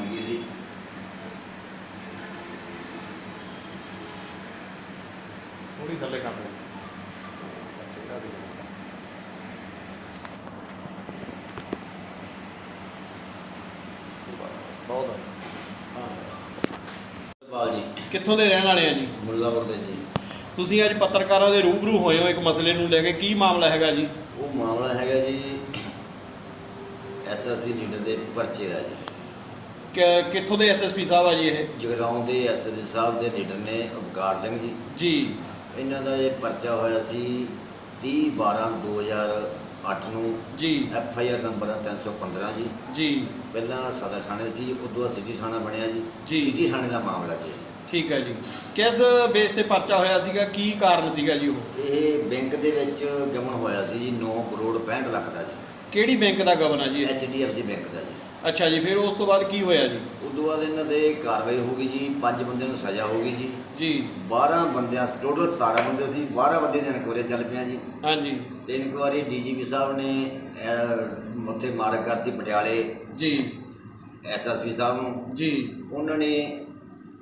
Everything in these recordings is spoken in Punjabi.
ਮੰਗੀ ਸੀ ਥੋੜੀ ਥੱਲੇ ਕਰ ਲਓ ਬਹੁਤ ਬਾਲ ਜੀ। ਕਿੱਥੋਂ ਦੇ ਰਹਿਣ ਵਾਲੇ ਆ ਜੀ? ਮੁੱਲਾਪੁਰ ਦੇ ਜੀ। ਤੁਸੀਂ ਅੱਜ ਪੱਤਰਕਾਰਾਂ ਦੇ ਰੂਬਰੂ ਹੋਏ ਹੋ ਇੱਕ ਮਸਲੇ ਨੂੰ ਲੈ ਕੇ। ਕੀ ਮਾਮਲਾ ਹੈਗਾ ਜੀ? ਉਹ ਮਾਮਲਾ ਹੈਗਾ ਜੀ ਐਸਐਸਪੀ ਲੀਡਰ ਦੇ ਪਰਚੇ ਦਾ ਜੀ। ਕਿ- ਕਿੱਥੋਂ ਦੇ ਐਸਐਸਪੀ ਸਾਹਿਬ ਆ ਜੀ ਇਹ? ਜਗਰਾਉਂ ਦੇ ਐਸਐਸਪੀ ਸਾਹਿਬ ਦੇ ਲੀਡਰ ਨੇ ਉਪਕਾਰ ਸਿੰਘ ਜੀ। ਜੀ। ਇਹਨਾਂ ਦਾ ਇਹ ਪਰਚਾ ਹੋਇਆ ਸੀ 30 12 2008 ਨੂੰ। ਜੀ। ਐਫ ਆਈ ਆਰ ਨੰਬਰ 315 ਜੀ। ਜੀ। ਪਹਿਲਾਂ ਸਦਰ ਥਾਣੇ ਸੀ ਉਦੋਂ ਬਾਅਦ ਸਿਟੀ ਥਾਣਾ ਬਣਿਆ ਜੀ। ਜੀ। ਸਿਟੀ ਥਾਣੇ ਦਾ ਮਾਮਲਾ ਜੀ। ਠੀਕ ਹੈ ਜੀ। ਕਿਸ ਬੇਸ ਤੇ ਪਰਚਾ ਹੋਇਆ ਸੀਗਾ? ਕੀ ਕਾਰਨ ਸੀਗਾ ਜੀ ਉਹ? ਇਹ ਬੈਂਕ ਦੇ ਵਿੱਚ ਗਮਨ ਹੋਇਆ ਸੀ ਜੀ 9 ਕਰੋੜ 65 ਲੱਖ ਦਾ ਜੀ। ਕਿਹੜੀ ਬੈਂਕ ਦਾ ਗਵਨ ਆ ਜੀ ਇਹ? H D F C bank ਦਾ ਜੀ। ਅੱਛਾ ਜੀ ਫਿਰ ਉਸ ਤੋਂ ਬਾਅਦ ਕੀ ਹੋਇਆ ਜੀ? ਉਦੋਂ ਬਾਅਦ ਇਹਨਾਂ ਦੇ ਕਾਰਵਾਈ ਹੋ ਗਈ ਜੀ ਪੰਜ ਬੰਦਿਆਂ ਨੂੰ ਸਜ਼ਾ ਹੋ ਗਈ ਜੀ। ਜੀ। 12 ਬੰਦਿਆਂ ਟੋਟਲ 17 ਬੰਦੇ ਸੀ 12 ਬੰਦੇ ਦੀਆਂ ਇਨਕੁਆਰੀ ਚੱਲ ਪਈਆਂ ਜੀ। ਹਾਂਜੀ। ਤੇ ਇਨਕੁਆਰੀ ਡੀਜੀਪੀ ਸਾਹਿਬ ਨੇ ਉੱਥੇ ਮਾਰਕ ਕਰਤੀ ਪਟਿਆਲੇ। ਜੀ। ਐਸਐਸਪੀ ਸਾਹਿਬ ਨੂੰ। ਜੀ। ਉਹਨਾਂ ਨੇ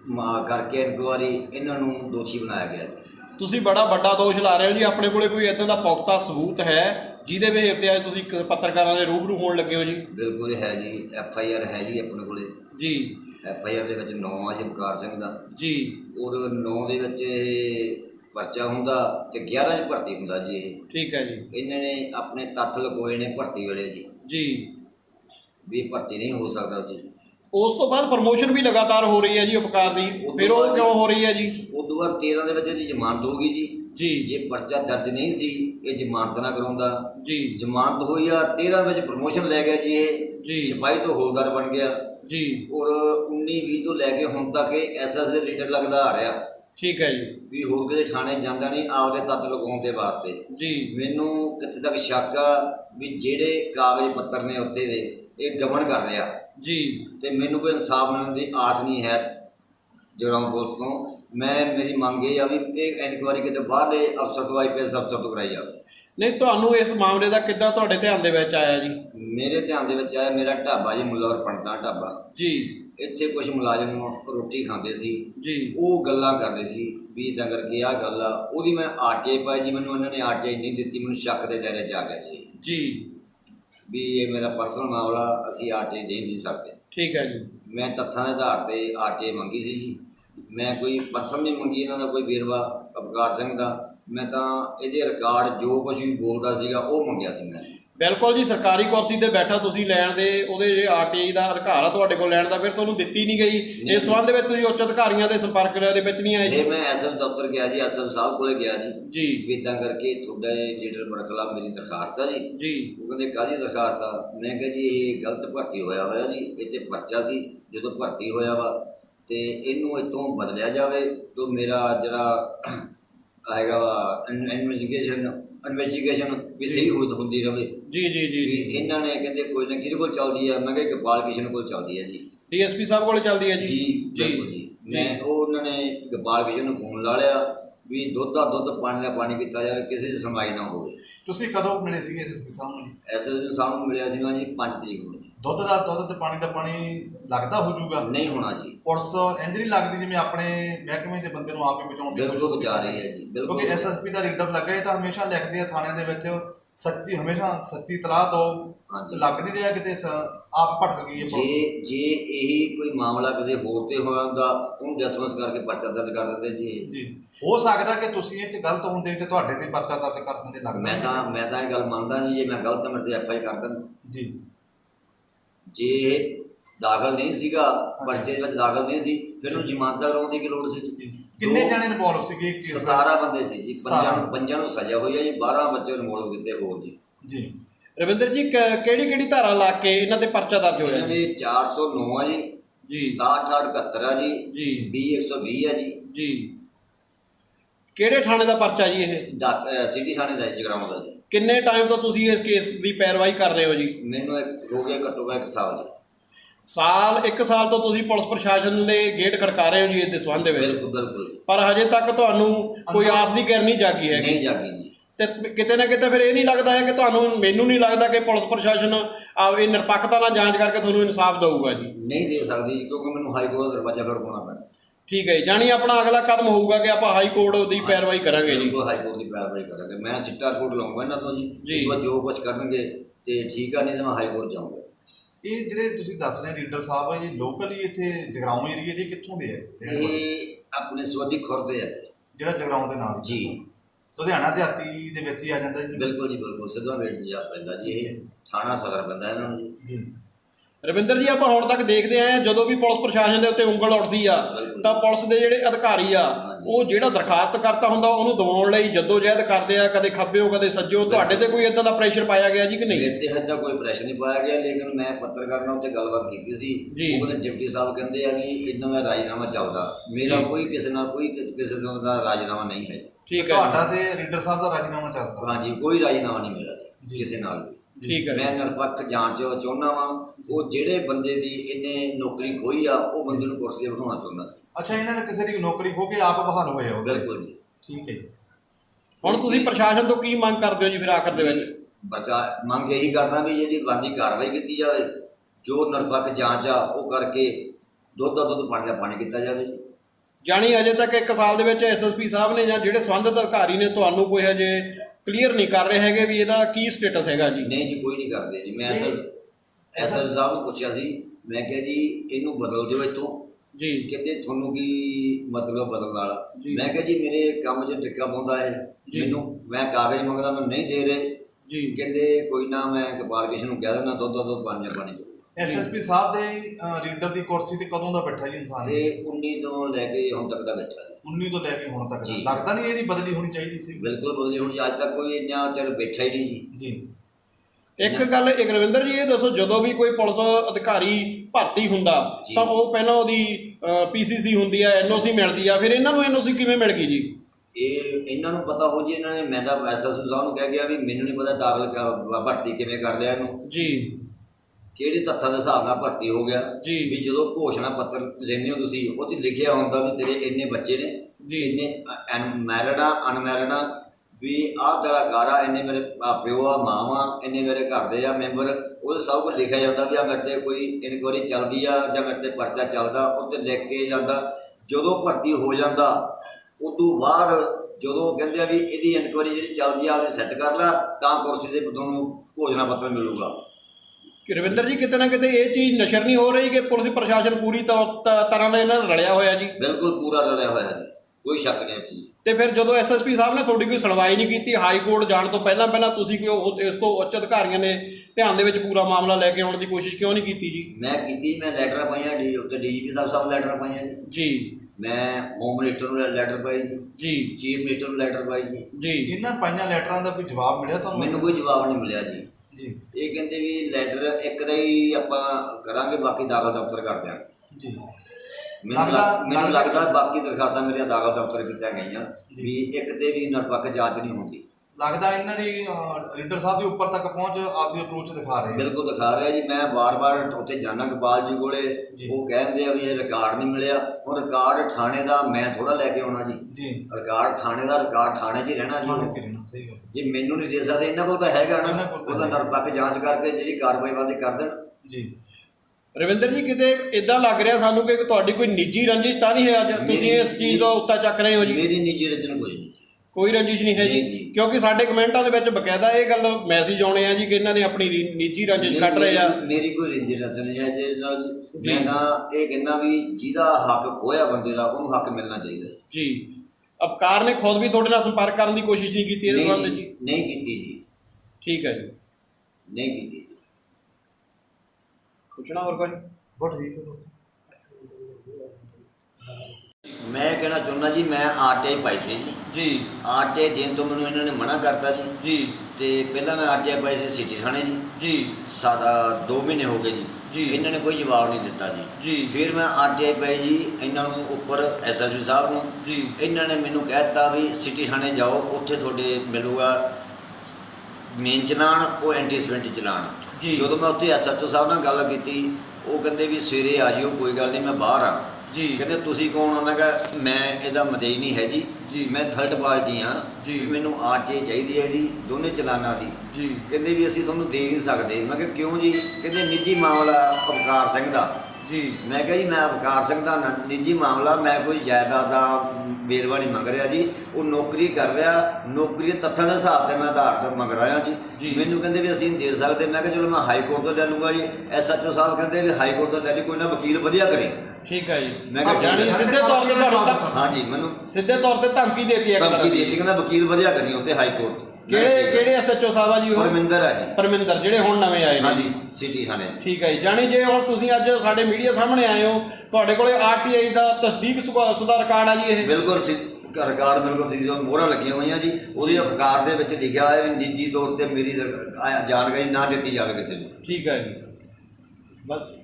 ਮਾ ਕਰਕੇ ਇਨਕੁਆਰੀ ਇਹਨਾਂ ਨੂੰ ਦੋਸ਼ੀ ਬਣਾਇਆ ਗਿਆ ਜੀ। ਤੁਸੀਂ ਬੜਾ ਵੱਡਾ ਦੋਸ਼ ਲਾ ਰਹੇ ਹੋ ਜੀ ਆਪਣੇ ਕੋਲੇ ਕੋਈ ਇਦਾਂ ਦਾ ਪੁਖਤਾ ਸਬੂਤ ਹੈ ਜਿਹਦੇ ਵੇਖ ਤੇ ਅੱਜ ਤੁਸੀਂ ਪੱਤਰਕਾਰਾਂ ਦੇ ਰੂਬਰੂ ਹੋਣ ਲੱਗੇ ਹੋ ਜੀ? ਬਿਲਕੁਲ ਹੈ ਜੀ ਐਫ ਆਈ ਆਰ ਹੈ ਜੀ ਆਪਣੇ ਕੋਲੇ। ਜੀ। ਐਫ ਆਈ ਆਰ ਦੇ ਵਿੱਚ 9 ਆ ਜੀ ਬਕਾਰ ਸਿੰਘ ਦਾ। ਜੀ। ਔਰ 9 ਦੇ ਵਿੱਚ ਇਹ ਪਰਚਾ ਹੁੰਦਾ ਤੇ 11 ਚ ਭਰਤੀ ਹੁੰਦਾ ਜੀ ਇਹ। ਠੀਕ ਹੈ ਜੀ। ਇਹਨਾਂ ਨੇ ਆਪਣੇ ਤੱਥ ਲਗੋਏ ਨੇ ਭਰਤੀ ਵੇਲੇ ਜੀ। ਜੀ। ਵੀ ਭਰਤੀ ਨਹੀਂ ਹੋ ਸਕਦਾ ਸੀ। ਉਸ ਤੋਂ ਬਾਅਦ ਪ੍ਰਮੋਸ਼ਨ ਵੀ ਲਗਾਤਾਰ ਹੋ ਰਹੀ ਹੈ ਜੀ ਉਪਕਾਰ ਦੀ। ਫਿਰ ਉਹ ਕਿਉਂ ਹੋ ਰਹੀ ਹੈ ਜੀ? ਉਦੋਂ ਬਾਅਦ 13 ਦੇ ਵਿੱਚ ਇਹਦੀ ਜ਼ਮਾਨਤ ਹੋ ਗਈ ਜੀ। ਜੀ। ਜੇ ਪਰਚਾ ਦਰਜ ਨਹੀਂ ਸੀ ਇਹ ਜ਼ਮਾਨਤ ਨਾ ਕਰਾਉਂਦਾ। ਜੀ। ਜ਼ਮਾਨਤ ਹੋਈ ਆ 13 ਵਿੱਚ ਪ੍ਰਮੋਸ਼ਨ ਲੈ ਗਿਆ ਜੀ ਜੀ। ਇਹ ਸਿਪਾਹੀ ਤੋਂ ਹੌਲਦਾਰ ਬਣ ਗਿਆ। ਜੀ। ਔਰ 19 20 ਤੋਂ ਲੈ ਕੇ ਹੁਣ ਤੱਕ ਇਹ ਐਸਐਸ ਦੇ ਲੀਡਰ ਲੱਗਦਾ ਆ ਰਿਹਾ। ਠੀਕ ਹੈ ਜੀ। ਵੀ ਹੋਰ ਕਿਤੇ ਥਾਣੇ ਜਾਂਦਾ ਨਹੀਂ ਆਪਦੇ ਤੱਤ ਲਗਾਉਣ ਦੇ ਵਾਸਤੇ। ਜੀ। ਮੈਨੂੰ ਕਿਤੇ ਤੱਕ ਸ਼ੱਕ ਆ ਵੀ ਜਿਹੜੇ ਕਾਗਜ਼ ਪੱਤਰ ਨੇ ਉੱਤੇ ਦੇ ਇਹ ਗਵਨ ਕਰ ਰਿਹਾ। ਜੀ। ਤੇ ਮੈਨੂੰ ਕੋਈ ਇਨਸਾਫ ਮਿਲਣ ਦੀ ਆਸ ਨਹੀਂ ਹੈ ਜਗਰਾਉਂ ਪੁਲਿਸ ਤੋਂ। ਮੈਂ ਮੇਰੀ ਮੰਗ ਇਹ ਆ ਵੀ ਇਹ ਇਨਕੁਆਇਰੀ ਕਿਤੇ ਬਾਹਰਲੇ ਅਫਸਰ ਤੋਂ ਆਈਪੀਐਸ ਅਫਸਰ ਤੋਂ ਕਰਾਈ ਜਾਵੇ। ਨਹੀਂ ਤੁਹਾਨੂੰ ਇਸ ਮਾਮਲੇ ਦਾ ਕਿੱਦਾਂ ਤੁਹਾਡੇ ਧਿਆਨ ਦੇ ਵਿੱਚ ਆਇਆ ਜੀ? ਮੇਰੇ ਧਿਆਨ ਦੇ ਵਿੱਚ ਆਇਆ ਮੇਰਾ ਢਾਬਾ ਜੀ ਮੁੱਲਾ ਔਰ ਪੰਡਤਾਂ ਢਾਬਾ। ਜੀ। ਇੱਥੇ ਕੁਝ ਮੁਲਾਜ਼ਮ ਰੋਟੀ ਖਾਂਦੇ ਸੀ। ਜੀ। ਉਹ ਗੱਲਾਂ ਕਰਦੇ ਸੀ ਵੀ ਇਦਾਂ ਕਰਕੇ ਆਹ ਗੱਲ ਆ। ਉਹਦੀ ਮੈਂ ਆਰਟੀਆਈ ਪਾਈ ਜੀ ਮੈਨੂੰ ਉਹਨਾਂ ਨੇ ਆਰਟੀਆਈ ਨਹੀਂ ਦਿੱਤੀ ਮੈਨੂੰ ਸ਼ੱਕ ਦੇ ਦਾਇਰੇ 'ਚ ਆ ਗਿਆ ਜੀ। ਜੀ। ਵੀ ਇਹ ਮੇਰਾ ਪਰਸਨਲ ਮਾਮਲਾ ਅਸੀਂ ਆਰਟੀਆਈ ਦੇ ਨਹੀਂ ਸਕਦੇ। ਠੀਕ ਹੈ ਜੀ। ਮੈਂ ਤੱਥਾਂ ਦੇ ਆਧਾਰ ਤੇ ਆਰਟੀਆਈ ਮੰਗੀ ਸੀ ਜੀ। ਮੈਂ ਕੋਈ ਪਰਸਨ ਨਹੀਂ ਮੰਗੀ ਇਹਨਾਂ ਦਾ ਕੋਈ ਵੇਰਵਾ ਅਬਕਾਰ ਸਿੰਘ ਦਾ। ਮੈਂ ਤਾਂ ਇਹਦੇ ਰਿਕਾਰਡ ਜੋ ਕੁਝ ਵੀ ਬੋਲਦਾ ਸੀਗਾ ਉਹ ਮੰਗਿਆ ਸੀ ਮੈਂ। ਬਿਲਕੁਲ ਜੀ ਸਰਕਾਰੀ ਕੁਰਸੀ ਤੇ ਬੈਠਾ ਤੁਸੀਂ ਲੈਣ ਦੇ ਉਹਦੇ ਜੇ ਆਰਟੀਆਈ ਦਾ ਅਧਿਕਾਰ ਆ ਤੁਹਾਡੇ ਕੋਲ ਲੈਣ ਦਾ ਫਿਰ ਤੁਹਾਨੂੰ ਦਿੱਤੀ ਨਹੀਂ ਗਈ। ਇਸ ਸੰਬੰਧ ਦੇ ਵਿੱਚ ਤੁਸੀਂ ਉੱਚ ਅਧਿਕਾਰੀਆਂ ਦੇ ਸੰਪਰਕ ਦੇ ਵਿੱਚ ਨਹੀਂ ਆਏ ਜੀ। ਮੈਂ ਐਸਐਮ ਦਫ਼ਤਰ ਗਿਆ ਜੀ ਐਸਐਮ ਸਾਹਿਬ ਕੋਲੇ ਗਿਆ ਜੀ। ਜੀ। ਵੀ ਇਦਾਂ ਕਰਕੇ ਤੁਹਾਡਾ ਇਹ ਲੀਡਰ ਬਰਖਲਾਫ ਮੇਰੀ ਦਰਖਾਸਤ ਆ ਜੀ। ਜੀ। ਉਹ ਕਹਿੰਦੇ ਕਾਹਦੀ ਦਰਖਾਸਤ ਆ? ਮੈਂ ਕਿਹਾ ਜੀ ਇਹ ਗਲਤ ਭਰਤੀ ਹੋਇਆ ਹੋਇਆ ਜੀ ਤੇ ਪਰਚਾ ਸੀ ਜਦੋਂ ਭਰਤੀ ਹੋਇਆ ਵਾ ਤੇ ਇਹਨੂੰ ਇਤੋਂ ਬਦਲਿਆ ਜਾਵੇ ਤੋਂ ਮੇਰਾ ਜਿਹੜਾ ਹੈਗਾ ਵਾ ਇਨਵੈਸਟੀਗੇਸ਼ਨ ਇਨਵੈਸਟੀਗੇਸ਼ਨ ਵੀ ਸਹੀ ਹੋ- ਹੁੰਦੀ ਰਵੇ ਜੀ ਜੀ ਜੀ ਵੀ ਜੀ ਇਹਨਾਂ ਨੇ ਕਹਿੰਦੇ ਕੋਈ ਨਾ ਕਿਹਦੇ ਕੋਲ ਚੱਲਦੀ ਆ। ਮੈਂ ਕਿਹਾ ਗੋਪਾਲ ਕ੍ਰਿਸ਼ਨ ਕੋਲ ਚੱਲਦੀ ਆ ਜੀ। ਡੀਐਸਪੀ ਸਾਹਿਬ ਕੋਲ ਚੱਲਦੀ ਹੈ ਜੀ। ਜੀ ਬਿਲਕੁਲ ਜੀ। ਮੈਂ ਉਹ ਉਹਨਾਂ ਨੇ ਗੋਪਾਲ ਕ੍ਰਿਸ਼ਨ ਨੂੰ ਫੋਨ ਲਾ ਲਿਆ। ਵੀ ਦੁੱਧ ਦਾ ਦੁੱਧ ਪਾਣੀ ਦਾ ਪਾਣੀ ਕੀਤਾ ਜਾਵੇ ਕਿਸੇ ਦੀ ਸੁਣਵਾਈ ਨਾ ਹੋਵੇ। ਤੁਸੀਂ ਕਦੋਂ ਮਿਲੇ ਸੀਗੇ ਐਸਐਸਪੀ ਸਾਹਿਬ ਨੂੰ ਐਸਐਸਪੀ ਸਾਹਿਬ ਨੂੰ ਮਿਲਿਆ ਸੀ ਮੈਂ ਜੀ 5 ਤਰੀਕ ਨੂੰ। ਦੁੱਧ ਦਾ ਦੁੱਧ ਤੇ ਪਾਣੀ ਦਾ ਪਾਣੀ ਲੱਗਦਾ ਹੋ ਜਾਊਗਾ? ਨਹੀਂ ਹੋਣਾ ਜੀ। ਪੁਲਿਸ ਇੰਜ ਨਹੀਂ ਲੱਗਦੀ ਜਿਵੇਂ ਆਪਣੇ ਮਹਿਕਮੇ ਦੇ ਬੰਦੇ ਨੂੰ ਆਪ ਹੀ ਬਚਾਉਣ ਦੀ ਬਿਲਕੁਲ ਬਚਾ ਰਹੀ ਹੈ ਜੀ ਕਿਉਂਕਿ ਬਿਲਕੁਲ ਐਸਐਸਪੀ ਦਾ ਰੀਡਰ ਲੱਗਾ ਇਹ ਤਾਂ ਹਮੇਸ਼ਾ ਲਿਖਦੇ ਆ ਥਾਣਿਆਂ ਦੇ ਵਿੱਚ ਸੱਚੀ ਹਮੇਸ਼ਾ ਸੱਚੀ ਤਲਾਹ ਦੋ ਲੱਗ ਨਹੀਂ ਰਿਹਾ ਕਿਤੇ ਸ- ਆਪ ਭਟਕ ਗਈ ਹੈ। ਜੇ ਜੇ ਇਹੀ ਕੋਈ ਮਾਮਲਾ ਕਿਸੇ ਹੋਰ ਤੇ ਹੋਇਆ ਹੁੰਦਾ ਉਹਨੂੰ ਡਿਸਮਿਸ ਕਰਕੇ ਪਰਚਾ ਦਰਜ ਕਰ ਦਿੰਦੇ ਜੀ ਇਹ। ਜੀ। ਹੋ ਸਕਦਾ ਕਿ ਤੁਸੀਂ ਇਹ ਚ ਗਲਤ ਹੁੰਦੇ ਤੇ ਤੁਹਾਡੇ ਤੇ ਪਰਚਾ ਦਰਜ ਕਰ ਦਿੰਦੇ ਲੱਗਦਾ ਮੈਂ ਤਾਂ ਮੈਂ ਤਾਂ ਇਹ ਗੱਲ ਮੰਨਦਾ ਜੀ ਜੇ ਮੈਂ ਗਲਤ ਹਾਂ, ਮੇਰੇ ਤੇ ਐਫ ਆਈ ਕਰ ਦੇਣ ਜੀ। ਜੇ ਇਹ ਦਾਖਲ ਨਹੀਂ ਸੀਗਾ ਪਰਚੇ ਵਿੱਚ ਦਾਖਲ ਨਹੀਂ ਸੀ ਫਿਰ ਉਹਨੂੰ ਜ਼ਮਾਨਤ ਕਰਾਉਣ ਦੀ ਕੀ ਲੋੜ ਸੀ? ਜੀ। ਕਿੰਨੇ ਜਣੇ ਇਨਵੋਲਵ ਸੀਗੇ? ਇਸ ਕੇਸ 17 ਬੰਦੇ ਸੀ ਜੀ ਪੰਜਾਂ। ਨੂੰ ਪੰਜਾਂ ਨੂੰ ਸਜ਼ਾ ਹੋਈ ਹੈ ਜੀ 12 ਬੱਚੇ ਇਨਵੋਲਵ ਕੀਤੇ ਹੋਰ ਜੀ। ਜੀ। ਰਵਿੰਦਰ ਜੀ ਕਿਹੜੀ ਕਿਹੜੀ ਧਾਰਾ ਲਾ ਕੇ ਇਹਨਾਂ ਤੇ ਪਰਚਾ ਦਰਜ ਹੋਇਆ ਇਹਨਾਂ ਜੀ? ਦੇ 409 ਆ ਜੀ ਜੀ। 67 ਆ ਜੀ ਜੀ। B 120 ਆ ਜੀ। ਜੀ। ਕਿਹੜੇ ਥਾਣੇ ਦਾ ਪਰਚਾ ਜੀ ਇਹ? ਸਿਟੀ ਥਾਣੇ ਦਾ ਜਗਰਾਉਂ ਦਾ ਜੀ। ਕਿੰਨੇ ਟਾਈਮ ਤੋਂ ਤੁਸੀਂ ਇਸ ਕੇਸ ਦੀ ਪੈਰਵਾਈ ਕਰ ਰਹੇ ਹੋ ਜੀ? ਮੈਨੂੰ ਇੱਕ ਹੋ ਗਿਆ ਘੱਟੋ ਘੱਟ ਇੱਕ ਸਾਲ ਜੀ। ਸਾਲ 1 ਸਾਲ ਤੋਂ ਤੁਸੀਂ ਪੁਲਿਸ ਪ੍ਰਸ਼ਾਸਨ ਦੇ ਗੇਟ ਖੜਕਾ ਰਹੇ ਹੋ ਜੀ ਇਸ ਦੇ ਸੰਬੰਧ ਦੇ ਵਿੱਚ? ਬਿਲਕੁਲ ਬਿਲਕੁਲ। ਪਰ ਹਜੇ ਤੱਕ ਤੁਹਾਨੂੰ ਕੋਈ ਆਸ ਦੀ ਕਿਰਨ ਨਹੀਂ ਜਾਗੀ ਹੈਗੀ। ਨਹੀਂ ਜਾਗੀ ਜੀ। ਤੇ ਕਿਤੇ ਨਾ ਕਿਤੇ ਫਿਰ ਇਹ ਨਹੀਂ ਲੱਗਦਾ ਹੈ ਕਿ ਤੁਹਾਨੂੰ ਮੈਨੂੰ ਨਹੀਂ ਲੱਗਦਾ ਕਿ ਪੁਲਿਸ ਪ੍ਰਸ਼ਾਸਨ ਆ ਇਹ ਨਿਰਪੱਖਤਾ ਨਾਲ ਜਾਂਚ ਕਰਕੇ ਤੁਹਾਨੂੰ ਇਨਸਾਫ ਦਊਗਾ ਜੀ। ਨਹੀਂ ਦੇ ਸਕਦੀ ਜੀ, ਕਿਉਂਕਿ ਮੈਨੂੰ ਹਾਈ ਕੋਰਟ ਦਾ ਦਰਵਾਜ਼ਾ ਖੜਕਾਉਣਾ ਪੈਣਾ। ਠੀਕ ਹੈ ਜੀ ਜਾਣੀ ਆਪਣਾ ਅਗਲਾ ਕਦਮ ਹੋਊਗਾ ਕਿ ਆਪਾਂ ਹਾਈ ਕੋਰਟ ਦੀ ਪੈਰਵਾਈ ਕਰਾਂਗੇ ਜੀ। ਬਿਲਕੁਲ ਹਾਈ ਕੋਰਟ ਦੀ ਪੈਰਵਾਈ ਕਰਾਂਗੇ। ਮੈਂ ਸਿੱਟਾ ਰਿਪੋਰਟ ਲਵਾਂਗਾ ਇਹਨਾਂ ਤੋਂ ਜੀ। ਜੀ। ਕੁਝ ਕਰਨਗੇ ਤੇ ਠੀਕ ਆ ਨਹੀਂ ਤਾਂ ਮੈਂ ਹਾਈ ਕੋਰਟ ਜਾਊਂਗਾ। ਇਹ ਜਿਹੜੇ ਤੁਸੀਂ ਦੱਸ ਰਹੇ ਰੀਡਰ ਸਾਹਿਬ ਇਹ ਲੋਕਲ ਹੀ ਇੱਥੇ ਜਗਰਾਉਂ ਏਰੀਏ ਦੇ ਕਿੱਥੋਂ ਦੇ ਹੈ ਇਹ ਆਪਣੇ ਸਵਾਦੀ ਖੁਰਦੇ ਆ। ਜਿਹੜਾ ਜਗਰਾਉਂ ਦੇ ਨਾਲ ਜੀ। ਲੁਧਿਆਣਾ ਦਿਹਾਤੀ ਦੇ ਵਿੱਚ ਹੀ ਆ ਜਾਂਦਾ ਜੀ? ਬਿਲਕੁਲ ਜੀ ਬਿਲਕੁਲ। ਸਿੱਧਾ ਵੇਟ ਜੀ ਆ ਪੈਂਦਾ ਜੀ ਇਹ। ਥਾਣਾ ਸਦਰ ਪੈਂਦਾ ਇਹਨਾਂ ਨੂੰ। ਜੀ। ਰਵਿੰਦਰ ਜੀ ਆਪਾਂ ਹੁਣ ਤੱਕ ਦੇਖਦੇ ਆਏ ਹਾਂ ਜਦੋਂ ਵੀ ਪੁਲਿਸ ਪ੍ਰਸ਼ਾਸਨ ਦੇ ਉੱਤੇ ਉਂਗਲ ਉੱਠਦੀ ਆ। ਤਾਂ ਪੁਲਿਸ ਦੇ ਜਿਹੜੇ ਅਧਿਕਾਰੀ ਆ। ਉਹ ਜਿਹੜਾ ਦਰਖਾਸਤ ਕਰਤਾ ਹੁੰਦਾ ਉਹਨੂੰ ਦਬਾਉਣ ਲਈ ਜਹਿਦ ਕਰਦੇ ਆ ਕਦੇ ਖੱਬਿਓ ਕਦੇ ਸੱਜਿਓ ਤੁਹਾਡੇ ਤੇ ਕੋਈ ਇਦਾਂ ਦਾ ਪ੍ਰੈਸ਼ਰ ਪਾਇਆ ਗਿਆ ਜੀ ਕਿ ਨਹੀਂ ਮੇਰੇ ਤੇ ਹੱਦਾ ਕੋਈ ਪ੍ਰੈਸ਼ਰ ਨਹੀਂ ਪਾਇਆ ਗਿਆ ਲੇਕਿਨ ਮੈਂ ਪੱਤਰਕਾਰ ਨਾਲ ਉੱਤੇ ਗੱਲਬਾਤ ਕੀਤੀ ਸੀ ਜੀ। ਉਹ ਕਹਿੰਦੇ ਡਿਪਟੀ ਸਾਹਿਬ ਕਹਿੰਦੇ ਆ ਵੀ ਇਹਨਾਂ ਦਾ ਰਾਜਨਾਮਾ ਚੱਲਦਾ ਮੇਰਾ। ਕੋਈ ਕਿਸੇ ਨਾਲ ਕੋਈ ਕਿ- ਕਿਸੇ ਦਾ ਰਾਜਨਾਮਾ ਨਹੀਂ ਹੈ ਜੀ। ਠੀਕ ਹੈ ਤੁਹਾਡਾ ਤੇ ਰੀਡਰ ਸਾਹਿਬ ਦਾ ਰਾਜੀਨਾਮਾ ਚੱਲਦਾ ਹਾਂਜੀ ਕੋਈ ਰਾਜਨਾਮਾ ਨਹੀਂ ਮੇਰਾ। ਕਿਸੇ ਨਾਲ। ਠੀਕ ਹੈ ਮੈਂ ਨਿਰਪੱਖ ਜਾਂਚ ਚਾਹੁੰਦਾ ਵਾਂ ਉਹ ਜਿਹੜੇ ਬੰਦੇ ਦੀ ਇਹਨੇ ਨੌਕਰੀ ਖੋਈ ਆ ਉਹ ਬੰਦੇ ਨੂੰ ਕੁਰਸੀ ਤੇ ਬਿਠਾਉਣਾ ਚਾਹੁੰਦਾ। ਅੱਛਾ ਇਹਨਾਂ ਨੇ ਕਿਸੇ ਦੀ ਨੌਕਰੀ ਖੋ ਕੇ ਆਪ ਬਹਾਲ ਹੋਏ ਹੋ ਬਿਲਕੁਲ ਜੀ। ਠੀਕ ਹੈ ਜੀ। ਹੁਣ ਤੁਸੀਂ ਪ੍ਰਸ਼ਾਸਨ ਤੋਂ ਕੀ ਮੰਗ ਕਰਦੇ ਹੋ ਜੀ ਫਿਰ ਆਖਰ ਦੇ ਵਿੱਚ? ਬਰਸਾ ਮੰਗ ਇਹੀ ਕਰਦਾ ਵੀ ਇਹਦੀ ਬੰਦੀ ਕਾਰਵਾਈ ਕੀਤੀ ਜਾਵੇ ਜੋ ਨਿਰਪੱਖ ਜਾਂਚ ਆ ਉਹ ਕਰਕੇ ਦੁੱਧ ਦਾ ਦੁੱਧ ਪਾਣੀ ਦਾ ਪਾਣੀ ਕੀਤਾ ਜਾਵੇ। ਜੀ ਜਾਣੀ ਅਜੇ ਤੱਕ ਇੱਕ ਸਾਲ ਦੇ ਵਿੱਚ ਐਸਐਸਪੀ ਸਾਹਿਬ ਨੇ ਜਾਂ ਜਿਹੜੇ ਸੰਬੰਧਿਤ ਅਧਿਕਾਰੀ ਨੇ ਤੁਹਾਨੂੰ ਕੋਈ ਹਜੇ ਕਲੀਅਰ ਨਹੀਂ ਕਰ ਰਹੇ ਹੈਗੇ ਵੀ ਇਹਦਾ ਕੀ ਸਟੇਟਸ ਹੈਗਾ ਜੀ? ਨਹੀਂ ਜੀ ਕੋਈ ਨਹੀਂ ਕਰਦੇ ਜੀ। ਮੈਂ ਐਸਐਸ ਐਸਐਸ ਸਾਹਿਬ ਨੂੰ ਪੁੱਛਿਆ ਸੀ। ਮੈਂ ਕਿਹਾ ਜੀ ਇਹਨੂੰ ਬਦਲ ਦਿਓ ਇੱਥੋਂ। ਜੀ। ਕਹਿੰਦੇ ਤੁਹਾਨੂੰ ਕੀ ਮਤਲਬ ਬਦਲਣ ਵਾਲਾ। ਮੈਂ ਕਿਹਾ ਜੀ ਮੇਰੇ ਕੰਮ 'ਚ ਟਿੱਕਾ ਪਾਉਂਦਾ ਹੈ ਜੀ। ਮੈਨੂੰ। ਮੈਂ ਕਾਗਜ਼ ਮੰਗਦਾ ਮੈਨੂੰ ਨਹੀਂ ਦੇ ਰਹੇ। ਜੀ। ਕਹਿੰਦੇ ਕੋਈ ਨਾ ਮੈਂ ਕਪਾਲ ਕਿਸ਼ਨ ਨੂੰ ਕਹਿ ਦੇਣਾ ਦੁੱਧ ਦਾ ਦੁੱਧ ਪਾਣੀ ਪਾਣੀ। ਐਸਐਸਪੀ ਸਾਹਿਬ ਦੇ ਰੀਡਰ ਦੀ ਕੁਰਸੀ ਤੇ ਕਦੋਂ ਦਾ ਬੈਠਾ ਜੀ ਇਨਸਾਨ? ਇਹ 19 ਤੋਂ ਲੈ ਕੇ ਹੁਣ ਤੱਕ ਦਾ ਬੈਠਾ ਹੈ 19 ਤੋਂ ਲੈ ਕੇ ਹੁਣ ਤੱਕ ਦਾ। ਜੀ। ਲੱਗਦਾ ਨਹੀਂ ਇਹਦੀ ਬਦਲੀ ਹੋਣੀ ਚਾਹੀਦੀ ਸੀ? ਬਿਲਕੁਲ ਬਦਲੀ ਹੁਣ ਅੱਜ ਤੱਕ ਕੋਈ ਇੰਨਾ ਚਿਰ ਬੈਠਾ ਹੀ ਨਹੀਂ ਜੀ। ਜੀ। ਇੱਕ ਗੱਲ ਇੱਕ ਰਵਿੰਦਰ ਜੀ ਇਹ ਦੱਸੋ ਜਦੋਂ ਵੀ ਕੋਈ ਪੁਲਿਸ ਅਧਿਕਾਰੀ ਭਰਤੀ ਹੁੰਦਾ ਜੀ। ਤਾਂ ਉਹ ਪਹਿਲਾਂ ਉਹਦੀ ਪੀਸੀਸੀ ਹੁੰਦੀ ਆ ਐਨਓਸੀ ਮਿਲਦੀ ਆ ਫਿਰ ਇਹਨਾਂ ਨੂੰ ਐਨਓਸੀ ਕਿਵੇਂ ਮਿਲ ਗਈ ਜੀ? ਇਹ ਇਹਨਾਂ ਨੂੰ ਪਤਾ ਹੋ ਜੀ ਇਹਨਾਂ ਨੇ ਮੈਂ ਤਾਂ ਐਸਐਸ ਸਾਹਿਬ ਨੂੰ ਕਹਿ ਗਿਆ ਵੀ ਮੈਨੂੰ ਨਹੀਂ ਪਤਾ ਦਾਖਲ ਕ- ਭਰਤੀ ਕਿਵੇਂ ਕਰ ਲਿਆ ਇਹਨੂੰ। ਜੀ। ਕਿਹੜੀ ਤੱਥਾਂ ਦੇ ਹਿਸਾਬ ਨਾਲ ਭਰਤੀ ਹੋ ਗਿਆ ਜੀ। ਵੀ ਜਦੋਂ ਘੋਸ਼ਣਾ ਪੱਤਰ ਲੈਂਦੇ ਹੋ ਤੁਸੀਂ ਉਹ 'ਚ ਲਿਖਿਆ ਹੁੰਦਾ ਵੀ ਤੇਰੇ ਇੰਨੇ ਬੱਚੇ ਨੇ ਜੀ। ਇੰਨੇ ਮੈਰਿਡ ਆ ਅਨਮੈਰਿਡ ਆ ਵੀ ਆਹ ਤੇਰਾ ਘਰ ਆ ਇੰਨੇ ਮੇਰੇ ਪਿਓ ਆ ਮਾਂ ਆ ਇੰਨੇ ਮੇਰੇ ਘਰ ਦੇ ਆ ਮੈਂਬਰ ਉਹ ਸਭ ਕੁਝ ਲਿਖਿਆ ਜਾਂਦਾ ਵੀ ਆ ਮੇਰੇ ਤੇ ਕੋਈ ਇਨਕੁਆਰੀ ਚੱਲਦੀ ਆ ਜਾਂ ਮੇਰੇ ਤੇ ਪਰਚਾ ਚੱਲਦਾ ਉਹ ਤੇ ਲਿਖ ਕੇ ਜਾਂਦਾ ਜਦੋਂ ਭਰਤੀ ਹੋ ਜਾਂਦਾ ਉਦੋਂ ਬਾਅਦ ਜਦੋਂ ਕਹਿੰਦੇ ਆ ਵੀ ਇਹਦੀ ਇਨਕੁਆਰੀ ਜਿਹੜੀ ਚੱਲਦੀ ਆ ਉਹਨੇ ਸੈੱਟ ਕਰ ਲਾ ਤਾਂ ਕੁਰਸੀ ਤੇ ਤੁਹਾਨੂੰ ਘੋਸ਼ਣਾ ਪੱਤਰ ਮਿਲੂਗਾ ਕਿ ਰਵਿੰਦਰ ਜੀ ਕਿਤੇ ਨਾ ਕਿਤੇ ਇਹ ਚੀਜ਼ ਨਸ਼ਰ ਨਹੀਂ ਹੋ ਰਹੀ ਕਿ ਪੁਲਿਸ ਪ੍ਰਸ਼ਾਸਨ ਪੂਰੀ ਤੌਰ ਤ- ਤਰ੍ਹਾਂ ਨਾਲ ਇਹਨਾਂ ਨਾਲ ਰਲਿਆ ਹੋਇਆ ਜੀ। ਬਿਲਕੁਲ ਪੂਰਾ ਰਲਿਆ ਹੋਇਆ ਜੀ। ਕੋਈ ਸ਼ੱਕ ਨਹੀਂ ਇਸ ਚੀਜ਼ 'ਚ। ਤੇ ਫਿਰ ਜਦੋਂ ਐਸਐਸਪੀ ਸਾਹਿਬ ਨੇ ਤੁਹਾਡੀ ਕੋਈ ਸੁਣਵਾਈ ਨਹੀਂ ਕੀਤੀ ਹਾਈ ਕੋਰਟ ਜਾਣ ਤੋਂ ਪਹਿਲਾਂ ਪਹਿਲਾਂ ਤੁਸੀਂ ਕੋਈ ਉਹ- ਇਸ ਤੋਂ ਉੱਚ ਅਧਿਕਾਰੀਆਂ ਨੇ ਧਿਆਨ ਦੇ ਵਿੱਚ ਪੂਰਾ ਮਾਮਲਾ ਲੈ ਕੇ ਆਉਣ ਦੀ ਕੋਸ਼ਿਸ਼ ਕਿਉਂ ਨਹੀਂ ਕੀਤੀ ਜੀ? ਮੈਂ ਕੀਤੀ ਮੈਂ ਲੈਟਰ ਪਾਈਆਂ ਡੀ ਉੱਤੇ ਡੀਜੀਪੀ ਸਾਹਿਬ ਸਭ ਲੈਟਰ ਪਾਈਆਂ ਜੀ। ਜੀ। ਮੈਂ ਹੋਮ ਮਿਨਿਸਟਰ ਨੂੰ ਲੈਟਰ ਪਾਈ ਸੀ। ਜੀ। ਚੀਫ ਮਿਨਿਸਟਰ ਨੂੰ ਲੈਟਰ ਪਾਈ ਸੀ। ਜੀ। ਇਹਨਾਂ ਪਾਈਆਂ ਲੈਟਰਾਂ ਦਾ ਕੋਈ ਜਵਾਬ ਮਿਲਿਆ ਤੁਹਾਨੂੰ? ਮੈਨੂੰ ਕੋਈ ਜਵਾਬ ਨਹੀਂ ਮਿਲਿਆ ਜੀ। ਜੀ। ਇਹ ਕਹਿੰਦੇ ਵੀ ਲੈਟਰ ਇੱਕ ਦਾ ਹੀ ਆਪਾਂ ਕਰਾਂਗੇ ਬਾਕੀ ਦਾਖਲ ਦਫ਼ਤਰ ਕਰ ਦਿਆਂਗੇ। ਜੀ। ਮੈਨੂੰ ਲੱਗਦਾ- ਲੱਗ- ਮੈਨੂੰ ਲੱਗਦਾ- ਲੱਗਦਾ ਬਾਕੀ ਦਰਖਾਸਤਾਂ ਮੇਰੀਆਂ ਦਾਖਲ ਦਫ਼ਤਰ ਕੀਤੀਆਂ ਗਈਆਂ। ਵੀ ਇੱਕ ਤੇ ਵੀ ਨਿਰਪੱਖ ਜਾਂਚ ਨਹੀਂ ਹੁੰਦੀ। ਲੱਗਦਾ ਇਹਨਾਂ ਦੀ ਰੀਡਰ ਸਾਹਿਬ ਦੇ ਉੱਪਰ ਤੱਕ ਪਹੁੰਚ ਆਪਦੀ ਅਪਰੋਚ ਦਿਖਾ ਰਹੇ ਬਿਲਕੁਲ ਦਿਖਾ ਰਿਹਾ ਜੀ। ਮੈਂ ਵਾਰ-ਵਾਰ ਉੱਥੇ ਜਾਣਾ ਗੋਪਾਲ ਜੀ ਕੋਲੇ। ਉਹ ਕਹਿੰਦੇ ਆ ਵੀ ਇਹ ਰਿਕਾਰਡ ਨਹੀਂ ਮਿਲਿਆ। ਉਹ ਰਿਕਾਰਡ ਥਾਣੇ ਦਾ ਮੈਂ ਥੋੜਾ ਲੈ ਕੇ ਆਉਣਾ ਜੀ। ਜੀ। ਰਿਕਾਰਡ ਥਾਣੇ ਦਾ ਰਿਕਾਰਡ ਥਾਣੇ 'ਚ ਹੀ ਰਹਿਣਾ ਜੀ ਜੇ ਮੈਨੂੰ ਨਹੀਂ ਦੇ ਸਕਦੇ ਇਹਨਾਂ ਕੋਲ ਤਾਂ ਹੈਗਾ ਨਾ। ਉਹਦਾ। ਨਿਰਪੱਖ ਜਾਂਚ ਕਰਕੇ ਜਿਹੜੀ ਕਾਰਵਾਈ ਵਾਦੀ ਕਰ ਦੇਣ। ਜੀ। ਰਵਿੰਦਰ ਜੀ ਕਿਤੇ ਇਦਾਂ ਲੱਗ ਰਿਹਾ ਸਾਨੂੰ ਕਿ ਤੁਹਾਡੀ ਕੋਈ ਨਿੱਜੀ ਰੰਜਿਸ਼ ਤਾਂ ਨਹੀਂ ਹੈ ਅੱਜ? ਤੁਸੀਂ ਇਸ ਚੀਜ਼ ਦਾ ਉੱਤਾ ਚੱਕ ਰਹੇ ਹੋ ਜੀ? ਮੇਰੀ ਨਿੱਜੀ ਰਚਨ ਕੋਈ ਨਹੀਂ। ਕੋਈ ਰੰਜਿਸ਼ ਨਹੀਂ ਹੈ ਜੀ। ਜੀ। ਕਿਉਂਕਿ ਸਾਡੇ ਕਮੈਂਟਾਂ ਦੇ ਵਿੱਚ ਬਕਾਇਦਾ ਇਹ ਗੱਲ ਮੈਸੇਜ ਆਉਣੇ ਆ ਜੀ ਕਿ ਇਹਨਾਂ ਨੇ ਆਪਣੀ ਰੀ- ਨਿੱਜੀ ਰੰਜਿਸ਼ ਕੱਢ ਰਹੇ ਆ। ਮੇਰੀ- ਮੇਰੀ ਕੋਈ ਰਚਨ ਨਹੀਂ ਹੈ। ਜੇ ਨਾਲ ਜੀ। ਮੈਂ ਤਾਂ ਇਹ ਕਹਿੰਦਾ ਵੀ ਜਿਹਦਾ ਹੱਕ ਖੋਇਆ ਬੰਦੇ ਦਾ ਉਹਨੂੰ ਹੱਕ ਮਿਲਣਾ ਚਾਹੀਦਾ। ਜੀ। ਅਪਕਾਰ ਨੇ ਖੁਦ ਵੀ ਤੁਹਾਡੇ ਨਾਲ ਸੰਪਰਕ ਕਰਨ ਦੀ ਕੋਸ਼ਿਸ਼ ਨਹੀਂ ਕੀਤੀ ਇਹਦੇ ਸੰਬੰਧ ਵਿੱਚ ਨਹੀਂ ਜੀ ਨਹੀਂ ਕੀਤੀ ਜੀ। ਠੀਕ ਹੈ ਜੀ। ਨਹੀਂ ਕੀਤੀ ਪੁੱਛਣਾ ਹੋਰ ਕੁਝ ਬਹੁਤ ਠੀਕ ਹੈ ਮੈਂ ਕਹਿਣਾ ਚਾਹੁੰਦਾ ਜੀ ਮੈਂ ਆਰਟੀਆਈ ਪਾਈ ਸੀ ਜੀ। ਜੀ। ਆਰਟੀਆਈ ਦੇਣ ਤੋਂ ਮੈਨੂੰ ਇਹਨਾਂ ਨੇ ਮਨਾ ਕਰਤਾ ਜੀ। ਜੀ। ਤੇ ਪਹਿਲਾਂ ਮੈਂ ਆਰਟੀਆਈ ਪਾਈ ਸੀ ਸਿਟੀ ਥਾਣੇ ਜੀ। ਜੀ। ਸਾਡਾ 2 ਮਹੀਨੇ ਹੋ ਗਏ ਜੀ। ਜੀ। ਇਹਨਾਂ ਨੇ ਕੋਈ ਜਵਾਬ ਨਹੀਂ ਦਿੱਤਾ ਜੀ। ਜੀ। ਫਿਰ ਮੈਂ ਆਰਟੀਆਈ ਪਾਈ ਜੀ ਇਹਨਾਂ ਨੂੰ ਉੱਪਰ ਐਸਐਸਪੀ ਸਾਹਿਬ ਨੂੰ। ਜੀ। ਇਹਨਾਂ ਨੇ ਮੈਨੂੰ ਕਹਿ ਦਿੱਤਾ ਵੀ ਸਿਟੀ ਥਾਣੇ ਜਾਓ ਉੱਥੇ ਤੁਹਾਡੇ ਮਿਲੂਗਾ ਮੇਨ ਚਲਾਨ ਉਹ ਐਂਟੀ ਸਿਵੈਂਟੀ ਚਲਾਨ। ਜੀ। ਜਦੋਂ ਮੈਂ ਉੱਥੇ ਐਸਐਚਓ ਸਾਹਿਬ ਨਾਲ ਗੱਲ ਕੀਤੀ ਉਹ ਕਹਿੰਦੇ ਵੀ ਸਵੇਰੇ ਆ ਜਿਓ ਕੋਈ ਗੱਲ ਨਹੀਂ ਮੈਂ ਬਾਹਰ ਆ। ਜੀ। ਕਹਿੰਦੇ ਤੁਸੀਂ ਕੌਣ ਹੋ? ਮੈਂ ਕਿਹਾ ਮੈਂ ਇਹਦਾ ਮਦਈ ਨਹੀਂ ਹੈ ਜੀ। ਜੀ। ਮੈਂ ਥਰਡ ਪਾਰਟੀ ਆ ਜੀ। ਮੈਨੂੰ ਆਰਟੀਆਈ ਚਾਹੀਦੀ ਹੈ ਜੀ ਦੋਨੇ ਚਲਾਨਾਂ ਦੀ। ਜੀ। ਕਹਿੰਦੇ ਵੀ ਅਸੀਂ ਤੁਹਾਨੂੰ ਦੇ ਨਹੀਂ ਸਕਦੇ। ਮੈਂ ਕਿਹਾ ਕਿਉਂ ਜੀ? ਕਹਿੰਦੇ ਨਿੱਜੀ ਮਾਮਲਾ ਅਵਕਾਰ ਸਿੰਘ ਦਾ। ਜੀ। ਮੈਂ ਕਿਹਾ ਜੀ ਮੈਂ ਅਵਕਾਰ ਸਿੰਘ ਦਾ ਨਿੱਜੀ ਮਾਮਲਾ ਮੈਂ ਕੋਈ ਜਾਇਦਾਦ ਦਾ ਬੇਰਵਾ ਨਹੀਂ ਮੰਗ ਰਿਹਾ ਜੀ। ਉਹ ਨੌਕਰੀ ਕਰ ਰਿਹਾ ਨੌਕਰੀ ਦੇ ਤੱਥਾਂ ਦੇ ਹਿਸਾਬ ਤੇ ਮੈਂ ਆਧਾਰ ਤੇ ਮੰਗ ਰਿਹਾ ਜੀ। ਜੀ। ਮੈਨੂੰ ਕਹਿੰਦੇ ਵੀ ਅਸੀਂ ਨਹੀਂ ਦੇ ਸਕਦੇ। ਮੈਂ ਕਿਹਾ ਚਲੋ ਮੈਂ ਹਾਈ ਕੋਰਟ ਤੋਂ ਲੈ ਲੂੰਗਾ ਜੀ। ਐਸਐਚਓ ਸਾਹਿਬ ਕਹਿੰਦੇ ਵੀ ਹਾਈ ਕੋਰਟ ਤੋਂ ਲੈ ਲਈ ਕੋਈ ਨਾ ਵਕੀਲ ਵਧੀਆ ਕਰੇ। ਠੀਕ ਹੈ ਜੀ। ਮੈਂ ਕਿਹਾ ਜਾਣੀ ਹੈ। ਸਿੱਧੇ ਤੌਰ ਤੇ ਤੁਹਾਨੂੰ ਧਮ- ਹਾਂਜੀ ਮੈਨੂੰ ਸਿੱਧੇ ਤੌਰ ਤੇ ਧਮਕੀ ਦੇਤੀ ਹੈ ਧਮਕੀ ਦਿੱਤੀ ਕਹਿੰਦਾ ਵਕੀਲ ਵਧੀਆ ਕਰੀ ਉੱਤੇ ਹਾਈ ਕੋਰਟ। ਕਿਹੜੇ। ਕਿਹੜੇ ਐਸਐਚਓ ਸਾਹਿਬ ਆ ਜੀ ਉਹ ਪਰਮਿੰਦਰ ਹੈ ਜੀ। ਪਰਮਿੰਦਰ ਜਿਹੜੇ ਹੁਣ ਨਵੇਂ ਆਏ ਨੇ। ਹਾਂਜੀ ਸਿਟੀ ਥਾਣੇ। ਠੀਕ ਹੈ ਜੀ। ਜਾਣੀ ਜੇ ਹੁਣ ਤੁਸੀਂ ਅੱਜ ਸਾਡੇ ਮੀਡੀਆ ਸਾਹਮਣੇ ਆਏ ਹੋ ਤੁਹਾਡੇ ਕੋਲੇ ਆਰਟੀਆਈ ਦਾ ਤਸਦੀਕ ਸੁਦਾ ਸੁਦਾ ਰਿਕਾਰਡ ਆ ਜੀ ਇਹ? ਬਿਲਕੁਲ ਸੀ। ਰਿਕਾਰਡ ਬਿਲਕੁਲ ਸੀ। ਜੋ ਮੋਹਰਾਂ ਲੱਗੀਆਂ ਹੋਈਆਂ ਜੀ ਉਹਦੇ ਅਪਕਾਰ ਦੇ ਵਿੱਚ ਲਿਖਿਆ ਹੋਇਆ ਵੀ ਨਿੱਜੀ ਤੌਰ ਤੇ ਮੇਰੀ ਆ- ਜਾਣਕਾਰੀ ਨਾ ਦਿੱਤੀ ਜਾਵੇ ਕਿਸੇ ਨੂੰ। ਠੀਕ ਹੈ ਜੀ। ਬਸ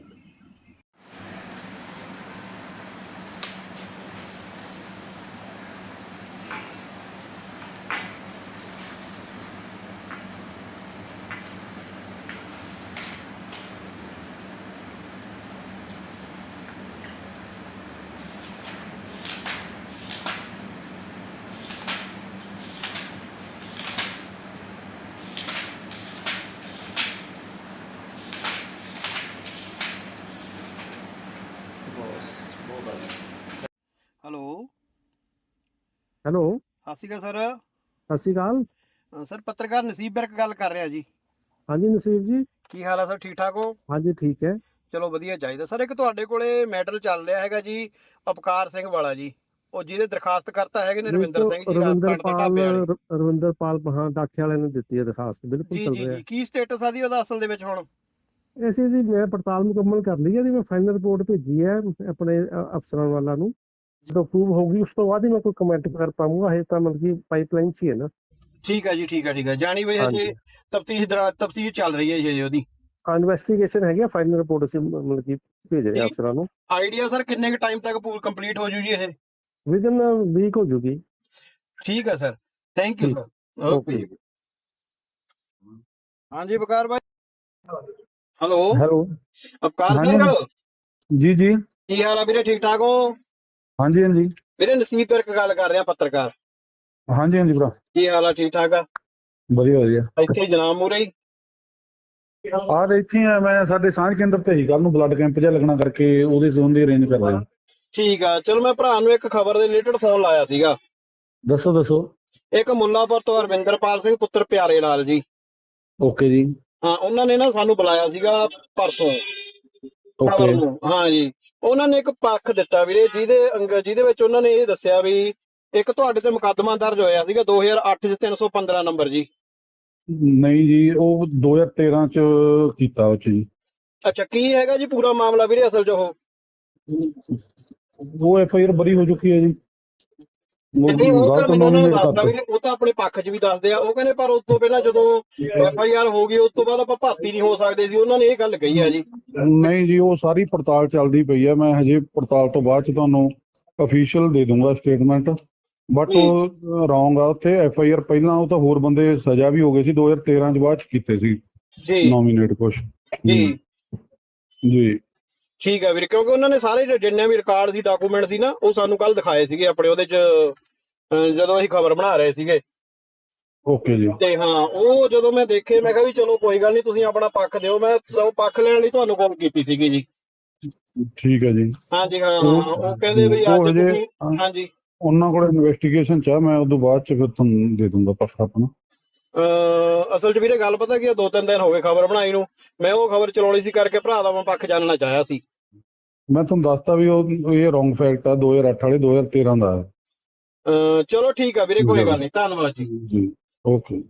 ਹੈਲੋ ਹੈਲੋ। ਸਤਿ ਸ਼੍ਰੀ ਅਕਾਲ ਸਰ। ਸਤਿ ਸ਼੍ਰੀ ਅਕਾਲ। ਅ, ਸਰ ਪੱਤਰਕਾਰ ਨਸੀਬ ਬਿਰਕ ਗੱਲ ਕਰ ਰਿਹਾ ਜੀ। ਹਾਂਜੀ ਨਸੀਬ ਜੀ। ਕੀ ਹਾਲ ਆ ਸਰ ਠੀਕ ਠਾਕ ਹੋ? ਹਾਂਜੀ ਠੀਕ ਹੈ। ਚਲੋ ਵਧੀਆ ਚਾਹੀਦਾ। ਸਰ ਇੱਕ ਤੁਹਾਡੇ ਕੋਲੇ ਮੈਟਰ ਚੱਲ ਰਿਹਾ ਹੈਗਾ ਜੀ ਅਪਕਾਰ ਸਿੰਘ ਵਾਲਾ ਜੀ। ਉਹ ਜਿਹਦੇ ਦਰਖਾਸਤ ਕਰਤਾ ਹੈਗੇ ਨੇ ਰਵਿੰਦਰ ਸਿੰਘ ਜੀ ਰਵਿੰਦਰ ਪਿੰਡ ਦੇ ਪਾਲ ਢਾਬੇ ਵਾਲੇ। ਰ- ਰਵਿੰਦਰ ਪਾਲ ਹਾਂ ਦਾਖੇ ਵਾਲਿਆਂ ਨੇ ਦਿੱਤੀ ਹੈ ਦਰਖਾਸਤ ਬਿਲਕੁਲ ਜੀ ਚੱਲ ਜੀ ਰਿਹਾ। ਜੀ। ਕੀ ਸਟੇਟਸ ਆ ਦੀ ਉਹਦਾ ਅਸਲ ਦੇ ਵਿੱਚ ਹੁਣ? ਐਸੀ ਦੀ ਮੈਂ ਪੜਤਾਲ ਮੁਕੰਮਲ ਕਰ ਲਈ ਹੈ ਦੀ ਮੈਂ ਫਾਈਨਲ ਰਿਪੋਰਟ ਭੇਜੀ ਹੈ ਆਪਣੇ ਅ, ਅਫਸਰਾਂ ਵਾਲਾ ਨੂੰ। ਜਦੋਂ ਅਪਰੂਵ ਹੋਊਗੀ ਉਸ ਤੋਂ ਬਾਅਦ ਹੀ ਮੈਂ ਕੋਈ ਕਮੈਂਟ ਕਰ ਪਾਉਂਗਾ ਹਜੇ ਤਾਂ ਮਤਲਬ ਕਿ ਪਾਈਪਲਾਈਨ 'ਚ ਹੀ ਹੈ ਨਾ। ਠੀਕ ਹੈ ਜੀ ਠੀਕ ਹੈ ਠੀਕ ਹੈ ਜਾਣੀ ਬਈ ਹਜੇ ਹਾਂਜੀ। ਤਫਤੀਸ਼ ਤਫਤੀਸ਼ ਚੱਲ ਰਹੀ ਹੈ ਜੀ ਹਜੇ ਉਹਦੀ। ਇਨਵੈਸਟੀਗੇਸ਼ਨ ਹੈਗੀ ਫਾਈਨਲ ਰਿਪੋਰਟ ਅਸੀਂ ਮਤਲਬ ਕਿ ਭੇਜ ਰਹੇ ਹਾਂ ਠੀਕ। ਅਫਸਰਾਂ ਨੂੰ। ਆਈਡੀਆ ਸਰ ਕਿੰਨੇ ਕੁ ਟਾਈਮ ਤੱਕ ਪੂਰ ਕੰਪਲੀਟ ਹੋ ਜੂ ਜੀ ਇਹ ਵਿਦਨ ਵੀਕ ਹੋ ਜੂਗੀ। ਠੀਕ ਹੈ ਸਰ। ਥੈਂਕ ਯੂ ਠੀਕ। Sir okay Okay. ਹਾਂਜੀ ਬਕਾਰ ਭਾਈ। ਹੈਲੋ ਹੈਲੋ ਅਪਕਾਰ ਹਾਂਜੀ। ਸਿੰਘ ਜੀ ਜੀ। ਕੀ ਹਾਲ ਆ ਵੀਰੇ? ਠੀਕ ਠਾਕ ਹੋ? ਹਾਂਜੀ ਹਾਂਜੀ। ਵੀਰੇ ਨਸੀਬ ਵਿਰਕ ਗੱਲ ਕਰ ਰਿਹਾ ਪੱਤਰਕਾਰ। ਹਾਂਜੀ ਹਾਂਜੀ ਭਰਾ। ਕੀ ਹਾਲ ਆ ਠੀਕ ਠਾਕ ਆ? ਵਧੀਆ ਵਧੀਆ। ਇੱਥੇ ਜਨਾਬ ਮੂਰੇ ਹੀ? ਆ ਤੇ ਇੱਥੇ ਆ ਮੈਂ ਸਾਡੇ ਸਾਂਝ ਕੇਂਦਰ ਤੇ ਹੀ ਕੱਲ ਨੂੰ ਬਲੱਡ ਕੈਂਪ ਜਿਹਾ ਲੱਗਣਾ ਕਰਕੇ ਉਹਦੇ ਜ਼ੋਨ ਦੀ ਅਰੇਂਜ ਕਰ ਰਿਹਾ। ਠੀਕ ਆ ਚਲੋ ਮੈਂ ਭਰਾ ਨੂੰ ਇੱਕ ਖਬਰ ਦੇ ਰਿਲੇਟਡ ਫੋਨ ਲਾਇਆ ਸੀਗਾ। ਦੱਸੋ ਦੱਸੋ। ਇੱਕ ਮੁੱਲਾਪੁਰ ਤੋਂ ਹਰਵਿੰਦਰਪਾਲ ਸਿੰਘ ਪੁੱਤਰ ਪਿਆਰੇ ਲਾਲ ਜੀ। ਓਕੇ ਜੀ। ਹਾਂ ਉਹਨਾਂ ਨੇ ਨਾ ਸਾਨੂੰ ਬੁਲਾਇਆ ਸੀਗਾ ਪਰਸੋਂ। ਓਕੇ। ਹਾਂ ਜੀ ਉਹਨਾਂ ਨੇ ਇੱਕ ਪੱਖ ਦਿੱਤਾ ਵੀਰੇ ਜਿਹਦੇ ਅੰਗ- ਜਿਹਦੇ ਵਿੱਚ ਉਹਨਾਂ ਨੇ ਇਹ ਦੱਸਿਆ ਵੀ ਇੱਕ ਤੁਹਾਡੇ ਤੇ ਮੁਕੱਦਮਾ ਦਰਜ ਹੋਇਆ ਸੀਗਾ 2008 ਚ 315 ਨੰਬਰ ਜੀ। ਨਹੀਂ ਜੀ ਉਹ 2013 ਚ ਕੀਤਾ ਉਹ 'ਚ ਜੀ। ਅੱਛਾ ਕੀ ਹੈਗਾ ਜੀ ਪੂਰਾ ਮਾਮਲਾ ਵੀਰੇ ਅਸਲ 'ਚ ਉਹ? ਉਹ ਐਫ ਆਈ ਆਰ ਬਰੀ ਹੋ ਚੁੱਕੀ ਹੈ ਜੀ। ਨਹੀਂ ਉਹ ਤਾਂ ਗਲਤ ਮੈਨੂੰ ਉਹਨਾਂ ਨੂੰ ਨੋਮੀਨੇਟ ਦੱਸਦਾ ਕਰਤਾ ਵੀਰੇ ਉਹ ਤਾਂ ਆਪਣੇ ਪੱਖ 'ਚ ਵੀ ਦੱਸਦੇ ਆ। ਉਹ ਕਹਿੰਦੇ ਪਰ ਉਸ ਤੋਂ ਪਹਿਲਾਂ ਜਦੋਂ ਐਫ ਆਈ ਆਰ ਹੋ ਗਈ ਉਸ ਤੋਂ ਬਾਅਦ ਆਪਾਂ ਭਰਤੀ ਨਹੀਂ ਹੋ ਸਕਦੇ ਸੀ। ਉਹਨਾਂ ਨੇ ਇਹ ਗੱਲ ਕਹੀ ਆ ਜੀ। ਨਹੀਂ ਜੀ ਉਹ ਸਾਰੀ ਪੜਤਾਲ ਚੱਲਦੀ ਪਈ ਹੈ ਮੈਂ ਹਜੇ ਪੜਤਾਲ ਤੋਂ ਬਾਅਦ ਚ ਤੁਹਾਨੂੰ ਅਫੀਸ਼ੀਅਲ ਦੇ ਦੂੰਗਾ ਸਟੇਟਮੈਂਟ ਬਟ। ਉਹ ਰੌਂਗ ਆ ਉੱਥੇ। ਐਫ ਆਈ ਆਰ ਪਹਿਲਾਂ ਉਹ ਤਾਂ ਹੋਰ ਬੰਦੇ ਸਜ਼ਾ ਵੀ ਹੋ ਗਈ ਸੀ। 2013 ਚ ਬਾਅਦ ਚ ਕੀਤੇ ਸੀ। ਜੀ। ਨੋਮੀਨੇਟ ਕੁਛ। ਜੀ। ਜੀ। ਠੀਕ ਹੈ ਵੀਰੇ ਕਿਉਂਕਿ ਉਹਨਾਂ ਨੇ ਸਾਰੇ ਜੋ ਜਿੰਨੇ ਵੀ ਰਿਕਾਰਡ ਸੀ ਡਾਕੂਮੈਂਟ ਸੀ ਨਾ ਉਹ ਸਾਨੂੰ ਕੱਲ ਦਿਖਾਏ ਸੀਗੇ ਆਪਣੇ ਉਹਦੇ 'ਚ ਜਦੋਂ ਅਸੀਂ ਖਬਰ ਬਣਾ ਰਹੇ ਸੀਗੇ। ਓਕੇ ਜੀ। ਤੇ ਹਾਂ ਉਹ ਜਦੋਂ ਮੈਂ ਦੇਖੇ ਮੈਂ ਕਿਹਾ ਵੀ ਚਲੋ ਕੋਈ ਗੱਲ ਨਹੀਂ ਤੁਸੀਂ ਆਪਣਾ ਪੱਖ ਦਿਓ। ਮੈਂ ਉਹ ਪੱਖ ਲੈਣ ਲਈ ਤੁਹਾਨੂੰ ਕਾਲ ਕੀਤੀ ਸੀਗੀ ਜੀ। ਠੀਕ ਹੈ ਜੀ। ਹਾਂ ਹਾਂ ਉਹ ਕਹਿੰਦੇ ਵੀ ਅੱਜ ਤੁਸੀਂ ਹਾਂ। ਹਾਂਜੀ। ਉਹਨਾਂ ਕੋਲ ਇਨਵੈਸਟੀਗੇਸ਼ਨ ਚ ਆ ਮੈਂ ਉਦੋਂ ਬਾਅਦ ਚ ਫਿਰ ਤੁਹਾਨੂੰ ਦੇ ਦੂੰਗਾ ਪੱਖਾ ਆਪਣਾ। ਅਸਲ 'ਚ ਵੀਰੇ ਗੱਲ ਪਤਾ ਕੀ ਆ? ਦੋ ਤਿੰਨ ਦਿਨ ਹੋ ਗਏ ਖਬਰ ਬਣਾਈ ਨੂੰ। ਮੈਂ ਉਹ ਖਬਰ ਚਲਾਉਣੀ ਸੀ ਕਰਕੇ ਭਰਾ ਦਾ ਮੈਂ ਪੱਖ ਜਾਣਨਾ ਚਾਹਿਆ ਸੀ। ਮੈਂ ਤੁਹਾਨੂੰ ਦੱਸਤਾ ਵੀ ਉਹ ਇਹ ਰੋਂਗ ਫੈਕਟ ਆ 2008 ਵਾਲੇ 2013 ਦਾ। ਹੈ ਚਲੋ ਠੀਕ ਆ ਵੀਰੇ ਕੋਈ ਗੱਲ ਨਹੀਂ ਧੰਨਵਾਦ ਜੀ। ਜੀ ਓਕੇ।